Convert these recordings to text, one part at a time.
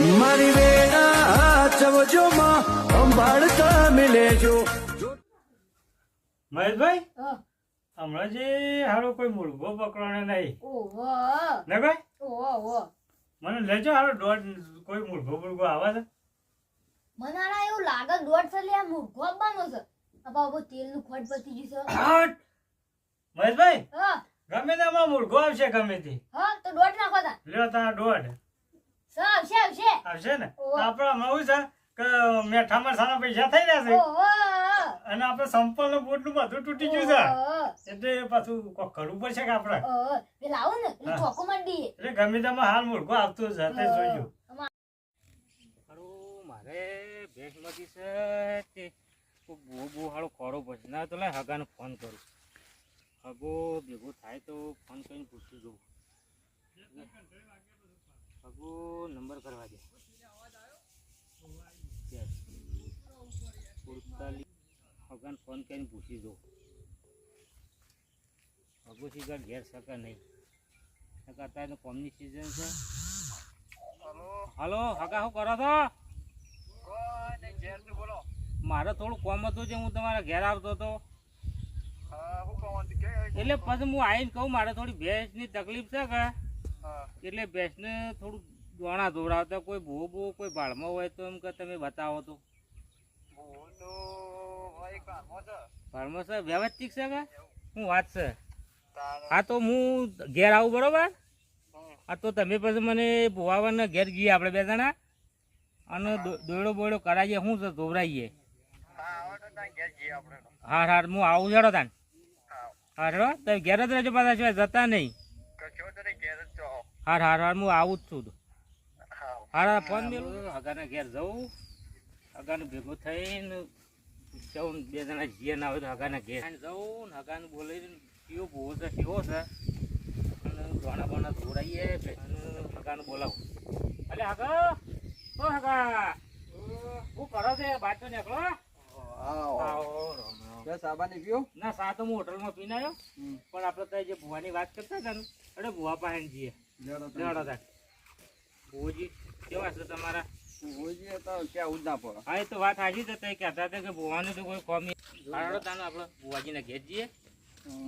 મારી વેળા ચવજોમાં અંબાડતા મિલેજો. મહેશભાઈ હમણાં જે હારો કોઈ મુર્ગો પકડવાનો નહીં. ને ભાઈ? મને લેજો હારો દોઢ કોઈ મુર્ગો મુર્ગો આવે છે. મને આના એવું લાગે દોઢ સલી આ મૂર્ખો આપવાનો છે. આ બાબો તેલનું ખોટ પતી ગયું છે. મહેશભાઈ હા. ગમે તે આમાં મુર્ગો આવશે ગમે તે. હા તો દોઢ નાખો તા. લ્યો તારા દોઢ. આવશે આવશે? આવશે ને. આપણે શું છે કે મેઠા મરસાના પૈસા થઈ રહ્યા છે. અને આપણે સંપલનું બોટલું બધું તૂટી ગયું છે. એટલે પાછું કોક કરવું પડશે કે આપણે? ઓહો. ને ચોકો મારી એટલે ગમે તેમાં હાલ મુર્ગો આવતો છે તે જોઈજો મારે ભેંસમાંથી છે તે બહુ બહુ હારું ખોરો પછી ના તો લાય હગાને ફોન કરું. હગો ભેગો થાય તો ફોન કરીને પૂછી જોઉં. હગો નંબર કરવા દે. સુડતાલીસ હગાને ફોન કરીને પૂછી દો હગો સીધા ઘેર શકે નહીં? અત્યારે કોમની સિઝન છે. હલો? હગા શું કરો છો? મારે થોડું કોમ હતું જે હું તમારા ઘેર આવતો હતો. એટલે પછી હું આવીને કહું મારે થોડી ભેંસની તકલીફ છે કે? એટલે ભેંસને થોડું દોણા ધોવડાવતા કોઈ ભૂ ભૂ કોઈ ભાડમાં હોય તો એમ કે તમે બતાવો તો. ભાડમાં છે. વ્યવસ્થિત છે કે? શું વાત છે? હા તો હું ઘેર આવું બરોબર? હા તો તમે પછી મને ભુવાવાના ઘેર જઈએ આપણે બે જણા. અને દોડો બોડો કરાવીએ શું છે ધોવરાઈએ હા હા હું આવું છેડો તાન હા. હેડો. તમે ઘેર જ રહેજો પાછા જતા નહીં. હા હાર હાર હું આવું જ છું. હાર હાર ફોન મેલું. હગાના ઘેર જવું હગાને ભેગું થઈને જવું બે જણા જીએ ના હોય તો હગાના ઘેર. જવું ને હગાને બોલાવીને કયો ભૂવો છે કેવો છે? અને દોણા બોણા ધોરાઈએ અને હગાને બોલાવું. એટલે હગા ઓ હગા. હું કરો છે બાજુ નીકળો. ના સા તો હું હોટલમાં પીને આવ્યો. પણ આપણે જે ભુવાની વાત કરતા હતા ને અરે ભુવા પાસે જઈએ. ભુવજી કેવા છે તમારા? હા એ તો વાત હાજી તો તઈ કહેતા હતા કે ભુવાનું તો કોઈ કોમી હાલો તાનો આપણે ભુવાજીને ઘેર જઈએ.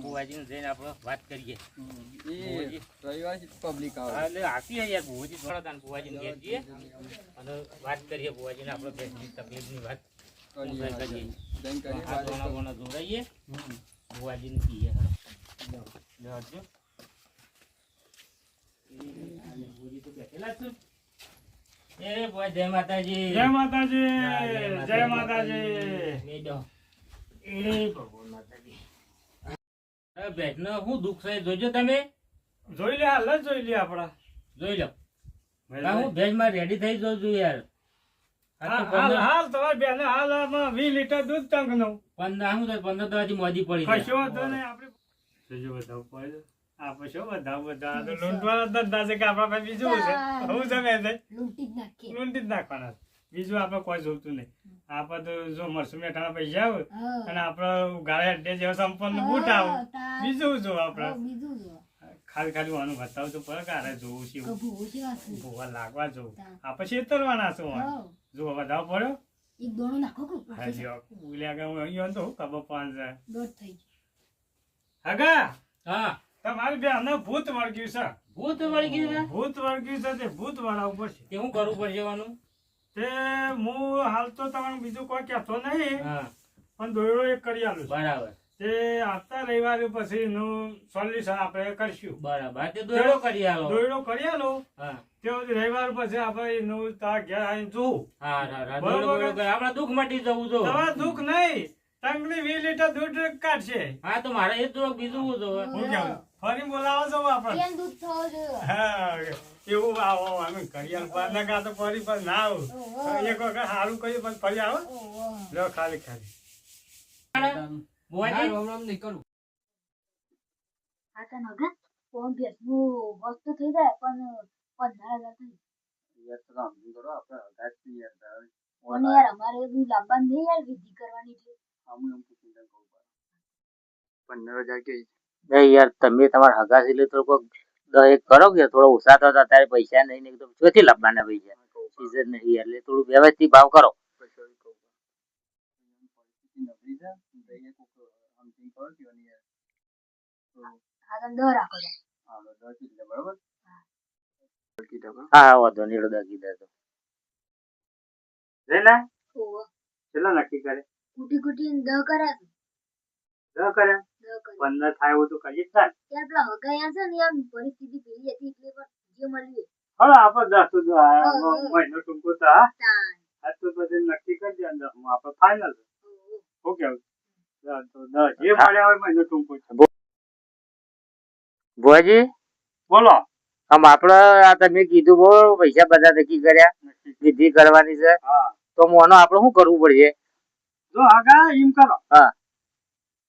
ભુવાજીને જઈને આપણે વાત કરીએ. પબ્લિક એટલે હાથી યાર ભુવાજી. થોડા તાન ભુવાજીને ઘેર જઈએ. અને વાત કરીએ ભુવાજીને આપણે તકલીફની વાત. કરીએ ભુવાજીને જય માતાજી જય માતાજી જય માતાજી. શું દુઃખ છે જોજો તમે જોઈ લે હાલ જોઈ લે આપડા જોઈ લો. હું ભેજમાં રેડી થઈ જઉં છું યાર. હાલ તમારી બેન હાલ. આમાં વીસ લીટર દૂધનું પંદર હું તો પંદર દવાથી મોદી પડી કશો વાંધો નહીં આપણે જોજો બધા પડે બધા બધા લૂંટવાના ધંધા છે કે આપણા પાસે બીજું છે? હું. જમે છે લૂંટી જ નાખીએ. લૂંટી નાખવાના બીજું આપણે કોઈ જોતું નહીં. આપણે તો જો મરસું મેઠાના પૈસા આવે અને આપણે ગાળે અડ્ડે જેવા સંપન્ન બૂટ આવે. બીજું જો આપણે. ખાલી ખાલી વાનું બતાવું તો પડે જોવું છે. ભૂવા લાગવા જોવું. આપણે છેતરવાના છો. જો વધાવ પડ્યો. એક દોણું નાખો કે હાજી ઉલ્યા કે હું અહીંયા તો હું પાંચ દોઢ થઈ હગા હા. તમારી બેન ભૂત વળગ્યું છે. ભૂત વળી છે? ભૂત વળગ્યું છે તે ભૂત વાળા ઉપર છે. તે કરવું પડશે વાનું તે હું હાલ તો તમને બીજું કોઈ કહેતો નહીં હા. પણ દોયડો એક કરી આલું બરાબર. તે આવતા રવિવારે પછી નું સોલ્યુશન આપણે કરશું. બરાબર. તે દોયડો કરી આલો. દોયડો કરી આલો. હા. તે રવિવાર પછી આપણે નું તા ઘેર આવીને જોવું. હા હા કરી. આપણા દુઃખ મટી જવું જો. તમારે દુઃખ નહીં. ટંકની વીસ લીટર દૂધ કાઢશે. હા તો મારે એ તો બીજું જોવે? હું કેવું? ફરી બોલાવો છો આપણે કેમ દૂધ થવો જોઈએ? હા એવું આવો અમે ઘડિયાળ પર ના કાતો ફરી પર ના આવું. એક વખત સારું કયું પણ ફરી આવો. લો ખાલી ખાલી. ભુવાજી આ તને હગા, ફોન ભેંસનું વસ્તુ થઈ જાય પણ પંદર હજાર થઈ પણ યાર અમારે બી લાવવાનું નહીં યાર વિધિ કરવાની છે. એ યાર તમે તમારા હગાસી લે તો કોક એક કરો કે થોડો ઓછા થતા ત્યારે પૈસા નહીં ને એકદમ ચોથી લાવવાના પૈસા? સિઝન નહીં એટલે થોડું વ્યવસ્થિત ભાવ કરો. આગળ દહ રાખો તમે. હા હા વાંધો નહીં એટલો દગી દેજો જઈને ઓહો. કેટલા નક્કી કરે કુટી કુટી છે. દસ કરે દહ કર્યા. પંદર થાય એવું તો કરીએ જ થાય ત્યાં પેલા હગાયા છે ને આમ પરિસ્થિતિ પેલી હતી એટલે પણ જે મળીએ હવે આપણે દસ તો આ હા, હા. મહિનો ટૂંકો તો હા આજ તો પછી નક્કી કરી દે દસ આપણે ફાઇનલ ઓહો. શું કેવું દસ તો દસ જે મળ્યા હોય મહિનો ટૂંકો છે ભુવાજી? બોલો. આમ આપડે આ તમે કીધું બહુ પૈસા બધા નક્કી કર્યા વિધિ કરવાની છે. હા. તો મોનો આપણે શું કરવું પડશે? જો આગા એમ કરો. હા.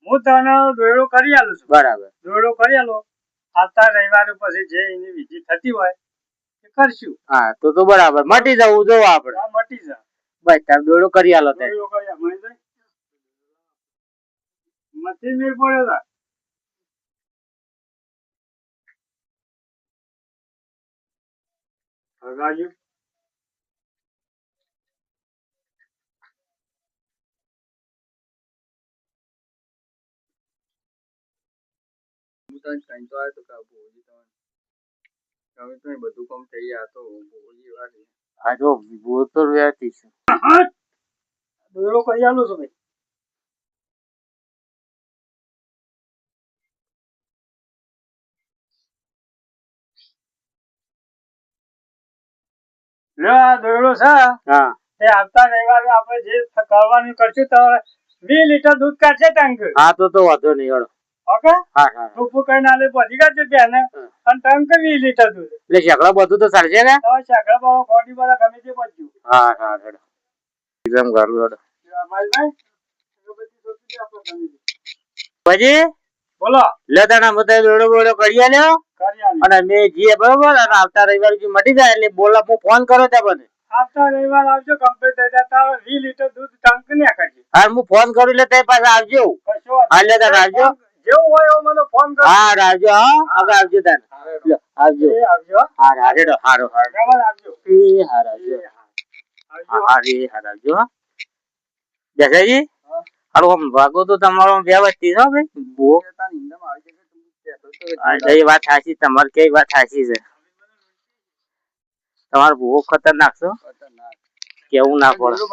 હું તને દોયડો કરી આલું છું. બરાબર. દોયડો કરી આલો. આવતા રવિવારે પછી જે એની વિધિ થતી હોય એ કરશું. હા તો તો બરાબર. મટી જવું જો આપણે મટી જાવ બસ તાર દોડો કરી આલો દોયડો કરી આલ. મળી જાય મથી મેળ પડ્યો તા. હગાજુ બધું કામ થઈ ગયા તો બોલી વાત હા જો ભૂલ તો વ્યવસ્થિત છે દોયડો કરી આલું છું ભાઈ આ દોયડો છે. હા. એ આવતા રવિવારે આપણે જે કરવાનું કરશું તો વીસ લીટર દૂધ કાઢશે ટંક. હા તો તો વાંધો નહીં હેડો. ઓકે? હા હા. ટૂંકું કઈ નાલે પહોંચી કાઢશે ત્યાં અને ટંક વીસ લીટર દૂધ. એટલે શેકડા બધું તો ચાલશે ને? તો શાકડા બાવા ખોટી બધા ગમે તે પહોંચ્યું હા હા એકદમ ઘરું. પછી બોલો. લે તાણા મતે દોડો બોડો કરી આલ્યો કરી આલી. અને મેં જીએ બરોબર અને આવતા રવિવારે જે મટી જાય એટલે બોલા હું ફોન કરો ત્યાં બધે. આવતા રવિવાર આવજો કમ્પ્લીટ થઈ જાય. તારો વીસ લીટર દૂધ ટંક ને કરજે હા હું ફોન કરું એટલે તે પાછા આવજો. વાંધો તાર આવજો. જેવું હોય એવું મને ફોન કરો. હા આવજો હા. આગળ આવજો તાર. આવજો. આવજો હા. હા હેડો હારો હારો. આવજો. એ હાર આવજો. એ હા. હા રે હાર આવજો હા. દેસાઈજી? હાલો આમ ભાગો તો તમારો વ્યવસ્થિત હો ભાઈ. હા, એ વાત સાચી તમારે કઈ વાત સાચી છે? તમારે બહુ ખતરનાક છો કેવું ના પડે.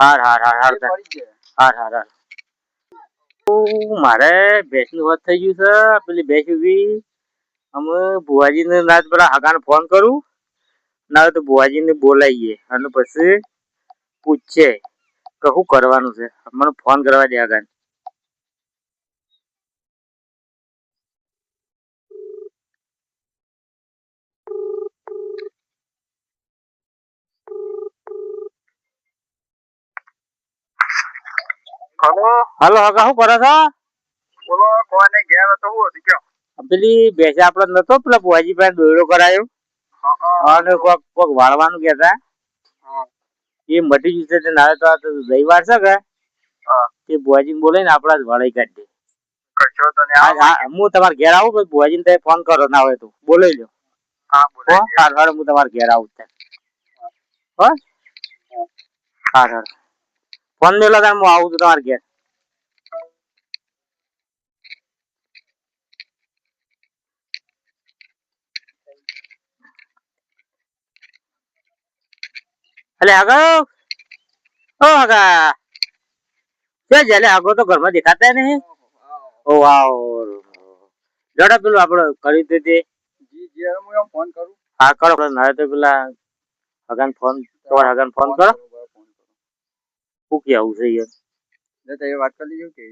હાર હાર હાર હાર. હાર હાર હાર. મારે ભેંસનું વાત થઈ ગયું છે. પેલી ભેંસ ઊભી. અમે ભુવાજીને ના પેલા હગાને ફોન કરું. ના તો ભુવાજીને બોલાવીએ. અને પછી પૂછે કે શું કરવાનું છે? મને ફોન કરવા દે હગાને. હલો હગા શું કરો છો? બોલો કોને ઘેર હતો હું હતી કયો? પેલી બેસે આપડે નતો પેલા ભુવાજી પાસે દોયડો કરાયો. અને કોક કોક વાળવાનું કેતા એ મટી જશે તે ના તો આ તો રવિવાર છે કે? તે તે ભુવાજીને બોલાવીને આપડા જ વાળાઈ કાઢી ને હા, તમારે ઘેર આવું કે ભુવાજીને તમે ફોન કરો ના હોય તો? બોલાવી લો હા હાર હું તમારે ઘેર આવું હા. હાર હાર. ફોન મેલો તાર હું આવું છું તમારે ઘેર. અલે આગળ ઓ આગા કે જલે આગળ તો ઘરમાં દેખાતા નહીં. ઓ વાવ જડા પેલું આપણે કરી દે તે જી જી હું ફોન કરું. હા કરો. ના તો પેલા હગન ફોન તમારા હગન ફોન કરો. શું કે આવું છે યાર એટલે વાત કરી લીધું કે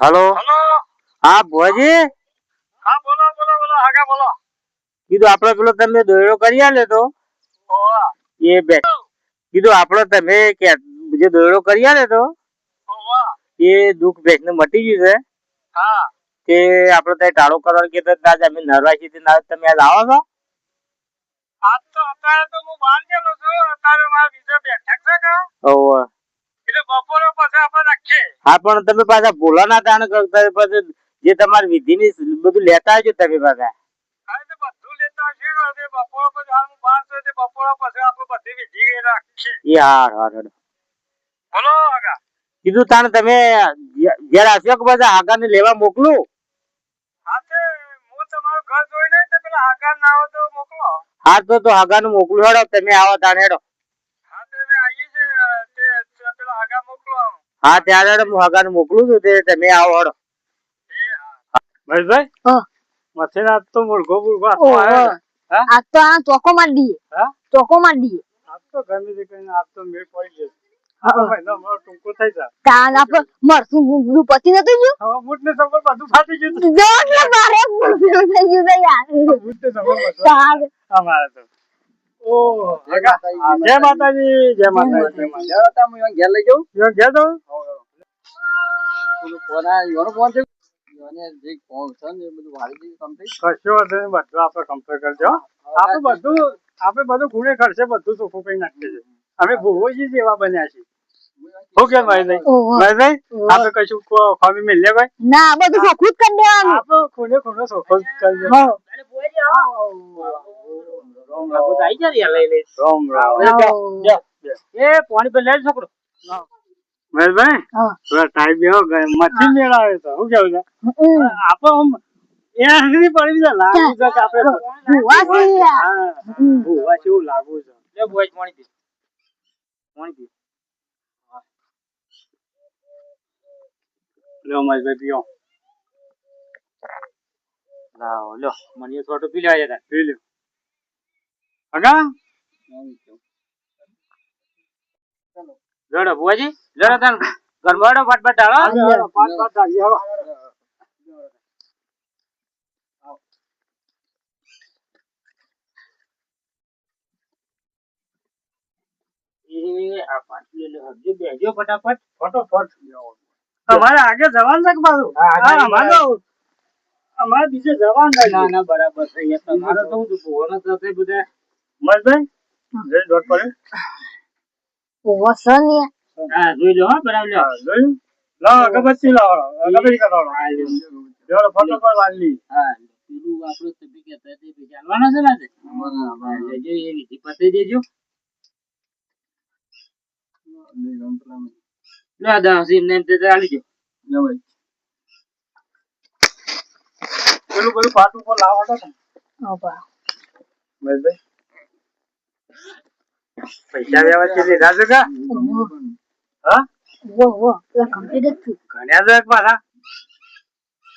હલો. હા ભુવાજી? હા બોલો બોલો બોલો આગા બોલો. કીધું આપડે પેલો તમે દોયડો કરી આલે તો. એ બે. કીધું આપડે તમે કે જે દોયડો કરી આલે તો એ દુઃખ ભેંસ ને મટી ગયું છે. હા. તે આપડે ત્યાં ટાળો કરવા કે આજ અમે નરવાસી થી ના તમે આજ આવો છો? આજ તો અત્યારે તો હું બહાર ગયેલો છું. અત્યારે મારે હા પણ તમે પાછા ભૂલો ના તાણ કરતા પછી જે તમારી વિધિ ની બધું લેતા આવજો તમે પાછા. પછી પછી કીધું તાણ તમે જ્યા- જ્યારે આવશો કે બધા આગળ લેવા મોકલું? હા હું તમારું ઘર જોઈને પેલા આકાર ના આવે તો મોકલો. નું તો તો આગળ મોકલું હેડો તમે આવો તાણ હેડો હા તે અમે આવીએ છે તે તે પેલા આગા મોકલો હા ત્યારે હું મોકલું છું તે તમે આવો હડો. ભાઈ હા. મથે ના તો મુર્ગો મુર્ગો આજ તો આ ચોકો માર દઈએ. ચોકો માર દઈએ. આજ તો ગમે તે કહીને આજ તો મેં પડી જશે અમારે તો. જય માતાજી. જય માતાજી જય માતાજી. જય માતાજી. લેવા તા હું અહીંયા ઘેર લઈ જાઉં? ઘેર દઉં ફોન છે? બધું ખર્ચે ચોખ્ખું કરી નાખીએ છીએ. અમે ભૂવોજી જેવા બન્યા છીએ. શું ભાઈ ભાઈ. આપણે કશું કો- મિલે ભાઈ? ના બધું ચોખ્ખું જ કરી દેવાનું. આપણે ખૂણે ખૂણે ચોખ્ખો જ કરી હો. રામ. એ પાણી પર લઈ છોકરો. મહેશભાઈ થોડા ટાઈમ બેહો મચ્છી મેળાવે તો. શું કેવું છે? આમ એ આંગળી પડી છે લાગુ છે કે આપણે ભૂવા છે યાર. હા, હમ. ભૂવા છે એવું લાગુ છે. લે બોય પાણી પી. પાણી પી. લ્યો મહેશભાઈ પીઓ. લાવો લ્યો. મને થોડો પી લેવા જતા. પી લ્યો. અગા? જોડો બુવાજી જોડો તન ગરમાડો ફટફટ હાલો, દાગી, હાલો. એ આ પાછી લે હજુ બેજો ફટાફટ. ફટોફટ. તમારે આગે જવાનું છે કે અમારે બીજે જવાનું ના ના બરાબર છે. તમારે તો હું બધા દોઢ પડે ઓહો, સર ને હા જોઈ લો હા બરાબર લો. જોઈ લો. લાવો લો લાવો કરો કરાવો ફોટો પર વાલી. હા પેલું આપણું તમે કે તે બી જાણવાનો છે ને લેજો એ વિધિ પતે દેજો. લે આ દસ એમને એમ તે તો આલી ભાઈ. પેલું પેલું પાટ ઉપર લાવો તો. હો, બા. મહેશભાઈ પૈસા વ્યવસ્થિત લીધા છે કા હા. ગણ્યા છે પાછા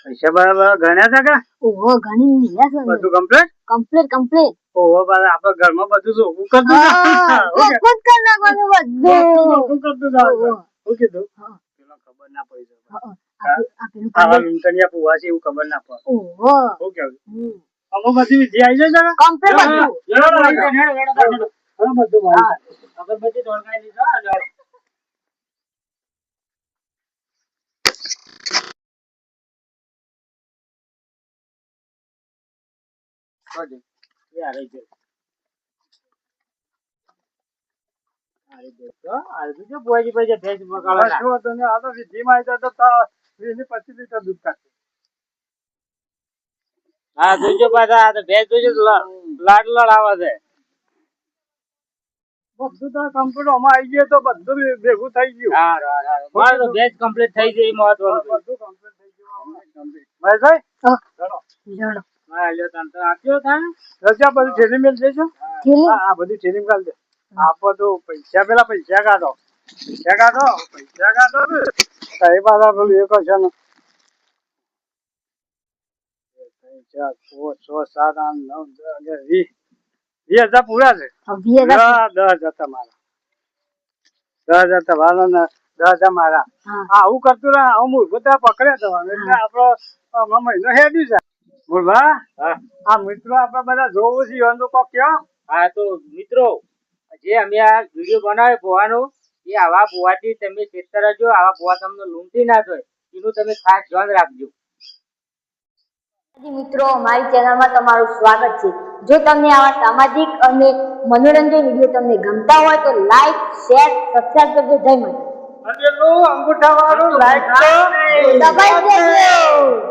પૈસા બરાબર ગણ્યા છે કે ઓહો, ઘણી લીધા છે બધું કમ્પ્લીટ Complete, complete. ઓહો પાછા આપણે ઘરમાં બધું ચોખ્ખું કરતું હા, જા. ઓકે. ચોખ્ખું જ કરી નાખવાનું બધું. ચોખ્ખું કરતું જા. શું કીધું હા. ખબર ના પડી આવા. લૂંટણીયા છે એવું ખબર ના પડે ઓહો. શું કેવું અમુક બધી વિધિ આવી જાય છે Complete બધું. હેડો, બધું હા. નાખો. અગરબત્તી આવી તા- વીસથી પચીસ લીટર દૂધ કાઢશે. હા જોજો પાછા આ જોજો લ- લાડ લડાવે છે બધું તો કમ્પ્યુટર આમાં આવી ગયું તો બધું ભેગું થઈ ગયું હારું, હારું, હારું. મારે તો ભેંસ complete થઈ ગઈ એ મહત્વનું બધું complete થઈ ગયું આમાં. મહેશભાઈ, હા. ચાલો. ચાલો. હા, લ્યો તાન તો આપ્યો તાન. રજા બધું થેલી મેલ દેજો થેલી? હા હા બધું થેલી કાઢ દે આપો તો પૈસા પેલા પૈસા કાઢો પૈસા કાઢો પૈસા કાઢો કઈ પાછા પેલું એ છે ને એક, ચાર, પાંચ, છ, સાત, આઠ, નવ, દસ, અગિયાર, વીસ. વીસ હજાર પૂરા છે. દસ હજાર તમારા. દસ હજાર તમારા ને દસ હજાર મારા. હા. આવું કરતું ને આવું મૂળભૂત પકડે તમારે એટલે આપડો મહિનો હેડ્યું છે. મૂળભા? આ મિત્રો આપડે બધા જોવું છે એનું કોક કયો? હા તો મિત્રો જે અમે આ વીડિયો બનાવ્યો ભોવાનું એ આવા ભોવાથી તમે ચેતતા રહેજો આવા ભોવા તમને લૂંટી ના જાય એનું તમે ખાસ ધ્યાન રાખજો. મિત્રો મારી ચેનલમાં તમારું સ્વાગત છે. જો તમને આવા સામાજિક અને મનોરંજન વીડિયો તમને ગમતા હોય તો લાઈક શેર સબસ્ક્રાઇબ કરજો. જય માતા અંગૂઠા વાળું લાઈક દબાઈ દેજો